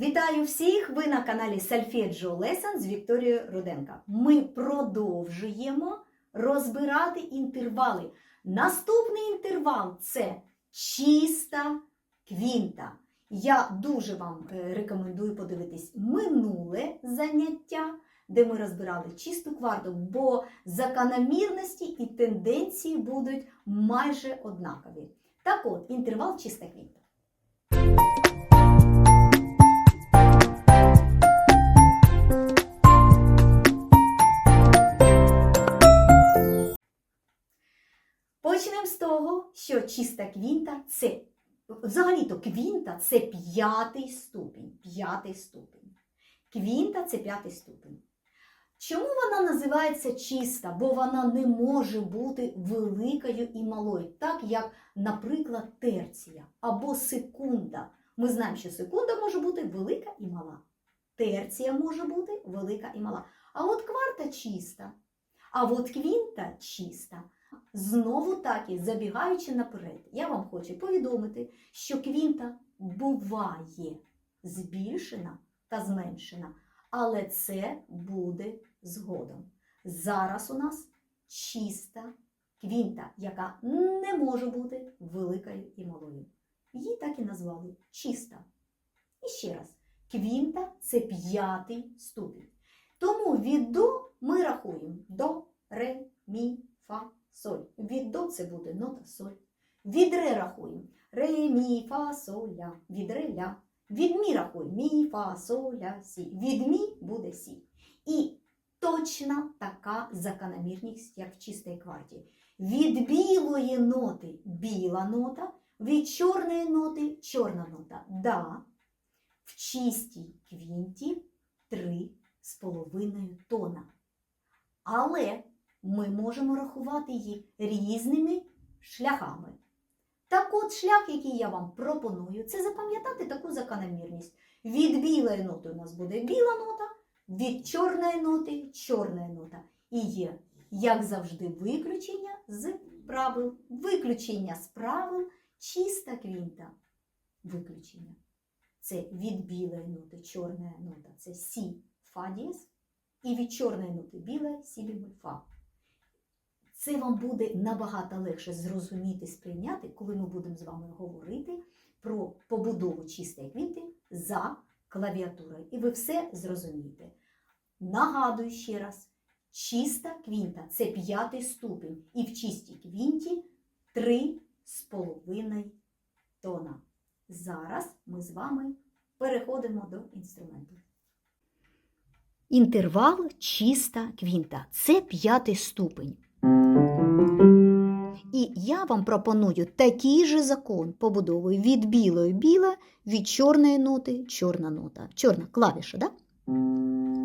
Вітаю всіх! Ви на каналі Solfeggio Lesson з Вікторією Руденка. Ми продовжуємо розбирати інтервали. Наступний інтервал це чиста квінта. Я дуже вам е, рекомендую подивитись минуле заняття, де ми розбирали чисту кварту, бо закономірності і тенденції будуть майже однакові. Так от, інтервал чиста квінта. Почнемо з того, що чиста квінта це взагалі-то квінта це п'ятий ступінь. П'ятий ступінь. Квінта це п'ятий ступінь. Чому вона називається чиста? Бо вона не може бути великою і малою, так як, наприклад, терція або секунда. Ми знаємо, що секунда може бути велика і мала. Терція може бути велика і мала. А от кварта чиста. А от квінта чиста. Знову таки, забігаючи наперед, я вам хочу повідомити, що квінта буває збільшена та зменшена, але це буде згодом. Зараз у нас чиста квінта, яка не може бути великою і малою. Її так і назвали чиста. І ще раз, квінта це п'ятий ступінь. Тому від до ми рахуємо до, ре, мі, фа, соль. Від до це буде нота соль. Від ре рахуємо. Ре, мі, фа, соль, ля. Від ре, ля. Від мі рахуємо. Мі, фа, соль, ля, сі. Від мі буде сі. І точна така закономірність, як в чистій кварті. Від білої ноти біла нота, від чорної ноти чорна нота. Да, в чистій квінті три з половиною тона. Але ми можемо рахувати їх різними шляхами. Так от шлях, який я вам пропоную, це запам'ятати таку закономірність. Від білої ноти у нас буде біла нота, від чорної ноти чорна нота. І є, як завжди, виключення з правил. Виключення з правил чиста квінта. Виключення. Це від білої ноти чорна нота це сі фа дієс, і від чорної ноти біла сі бемоль фа. Це вам буде набагато легше зрозуміти, сприйняти, коли ми будемо з вами говорити про побудову чистої квінти за клавіатурою. І ви все зрозумієте. Нагадую ще раз, чиста квінта це п'ятий ступінь. І в чистій квінті три з половиною тона. Зараз ми з вами переходимо до інструменту. Інтервал чиста квінта це п'ятий ступень. І я вам пропоную такий же закон побудови від білої біла, від чорної ноти чорна нота. Чорна клавіша, да?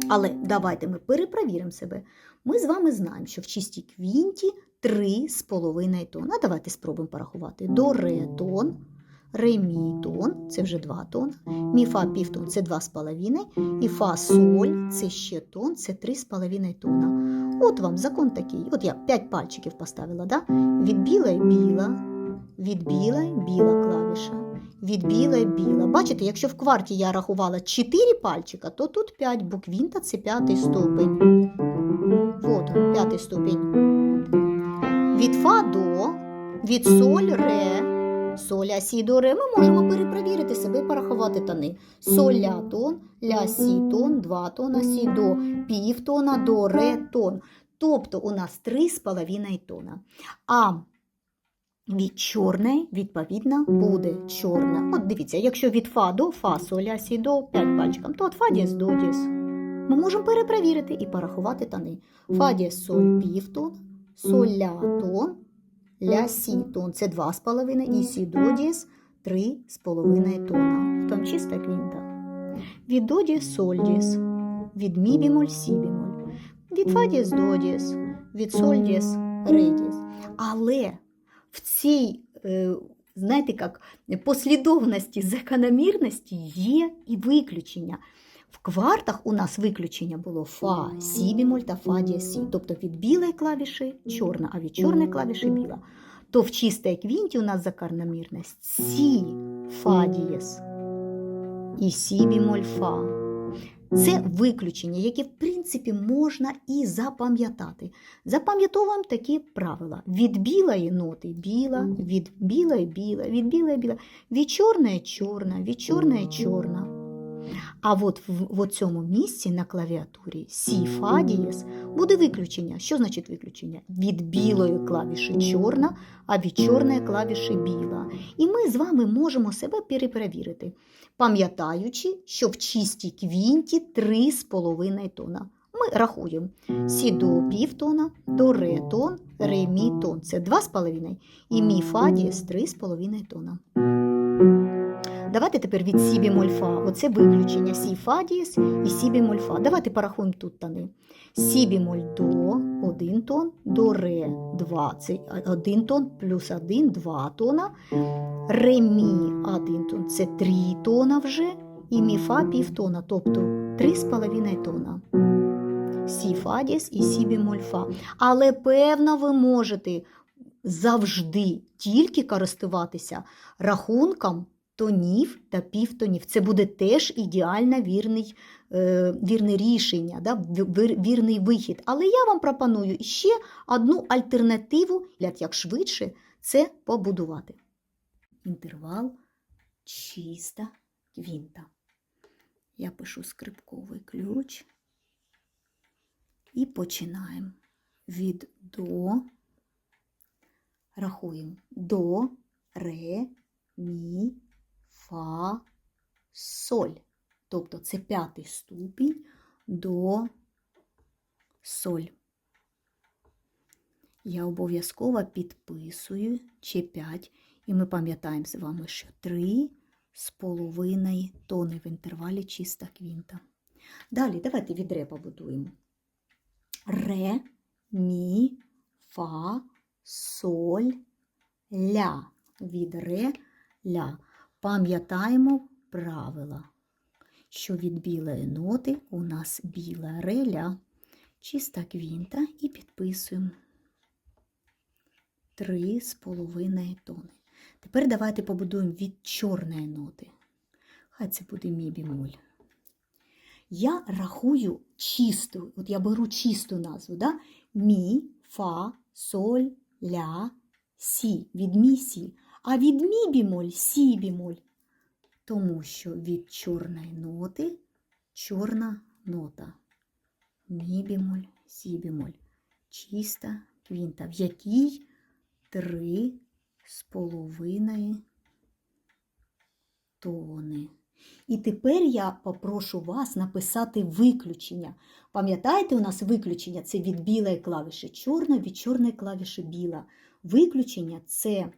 Але давайте ми перепровіримо себе. Ми з вами знаємо, що в чистій квінті 3,5 тон. А давайте спробуємо порахувати. До ре тон, ре мі тон, це вже 2 тон, мі фа півтон це 2,5, і фа соль це ще тон, це 3,5 тона. От вам закон такий. От я 5 пальчиків поставила, да? Від білої біла, від білої біла клавіша, від білої біла. Бачите, якщо в кварті я рахувала 4 пальчика, то тут 5, бо квінта це п'ятий ступень. От п'ятий ступень. Від фа до, від соль ре. Соль, сі, до, ре. Ми можемо перепровірити себе і порахувати тони. Соль, ля, тон, ля, сі, тон, два тона, сі, до, пів тона, до, ре, тон. Тобто у нас 3,5 тона. А від чорної, відповідно, буде чорна. От дивіться, якщо від фа до фа, соль, сі, до 5 пальчиком, то от фа дієс, до дієс. Ми можемо перепровірити і порахувати тони. Фа дієс, соль, пів тона, соль, ля, тон, ля, сі, тон. Це 2,5 і сі, до дієс 3,5 тона. Тому чиста квінта. Від до дієс, соль дієс, від мі бімоль, сі бімоль від фа дієс до дієс, від соль дієс, ре дієс. Але в цій, е, знаєте, як послідовності закономірності є і виключення. В квартах у нас виключення було фа, сі бімоль та фа дієс. Тобто від білої клавіші чорна, а від чорної клавіші біла. То в чистій квінті у нас закономірність сі, фа дієс, і сі бімоль фа. Це виключення, яке, в принципі, можна і запам'ятати. Запам'ятовуємо такі правила. Від білої ноти біла, від білої біла, від білої біла, від чорної чорна, від чорної чорна. А от в, в цьому місці на клавіатурі сі фа дієс буде виключення. Що значить виключення? Від білої клавіші чорна, а від чорної клавіші біла. І ми з вами можемо себе переперевірити, пам'ятаючи, що в чистій квінті 3,5 тона. Ми рахуємо сі до півтона, до ре тон, ре мі тон. Це 2,5 і мі фа дієс 3,5 тона. Давайте тепер від сі бемоль фа. Оце виключення сі фа дієс і сі бемоль фа. Давайте порахуємо тут тони. Сі бемоль до 1 тон, до ре 2, це 1 тон, плюс 1, 2 тона. Ре мі 1 тон, це 3 тона вже, і мі фа півтона, тобто 3,5 тона. Сі фа дієс і сі бемоль фа. Але певно ви можете завжди тільки користуватися рахунком тонів та півтонів. Це буде теж ідеально вірний, е, вірне рішення, да? вірний вихід. Але я вам пропоную ще одну альтернативу, як швидше це побудувати. Інтервал чиста квінта. Я пишу скрипковий ключ і починаємо від до. Рахуємо до, ре, мі, фа, соль. Тобто це п'ятий ступінь до соль. Я обов'язково підписую чи 5, і ми пам'ятаємо з вами, що 3 з половиною тони в інтервалі чиста квінта. Далі, давайте від ре побудуємо. Ре, мі, фа, соль, ля. Від ре, ля. Пам'ятаємо правила, що від білої ноти у нас біла ре, ля, чиста квінта і підписуємо 3,5 тони. Тепер давайте побудуємо від чорної ноти. Хай це буде мі бімоль. Я рахую чисту, от я беру чисту назву, да? мі, фа, соль, ля, сі, від мі сі. А від мі бімоль сі бімоль. Тому що від чорної ноти чорна нота. Мі бімоль, сі бімоль. Чиста квінта, в якій три з половиною тони. І тепер я попрошу вас написати виключення. Пам'ятаєте, у нас виключення це від білої клавіші чорна, від чорної клавіші біла. Виключення це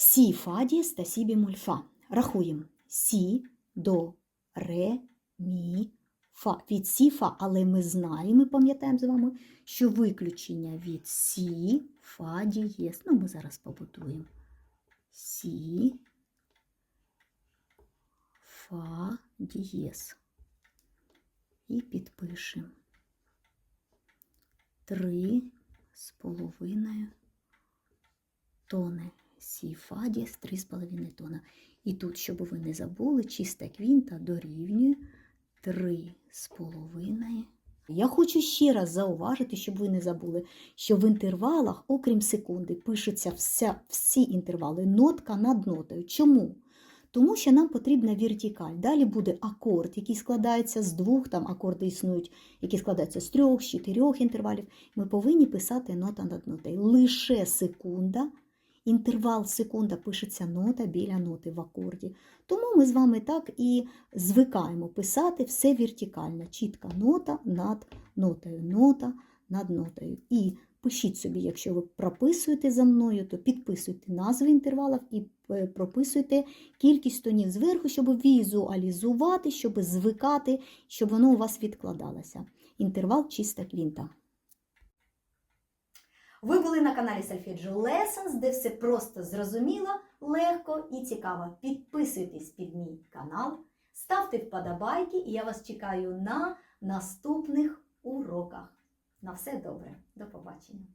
сі фа дієс та сі бемоль фа. Рахуємо сі, до, ре, мі, фа. Від сі фа, але ми знаємо, ми пам'ятаємо з вами, що виключення від сі, фа дієс. Ну, ми зараз побудуємо. Сі, фа дієс. І підпишемо. Три з половиною тони. Сі фа дієс 3,5 тона. І тут, щоб ви не забули, чиста квінта дорівнює 3,5. Я хочу ще раз зауважити, щоб ви не забули, що в інтервалах, окрім секунди, пишуться вся, всі інтервали нотка над нотою. Чому? Тому що нам потрібна вертикаль. Далі буде акорд, який складається з двох, там акорди існують, які складаються з трьох, з чотирьох інтервалів. Ми повинні писати нота над нотою. Лише секунда, інтервал секунда пишеться нота біля ноти в акорді. Тому ми з вами так і звикаємо писати все вертикально. Чітка нота над нотою, нота над нотою. І пишіть собі, якщо ви прописуєте за мною, то підписуйте назви інтервалів і е, прописуйте кількість тонів зверху, щоб візуалізувати, щоб звикати, щоб воно у вас відкладалося. Інтервал чиста квінта. Ви були на каналі Solfeggio Lessons, де все просто зрозуміло, легко і цікаво. Підписуйтесь під мій канал, ставте вподобайки, і я вас чекаю на наступних уроках. На все добре. До побачення.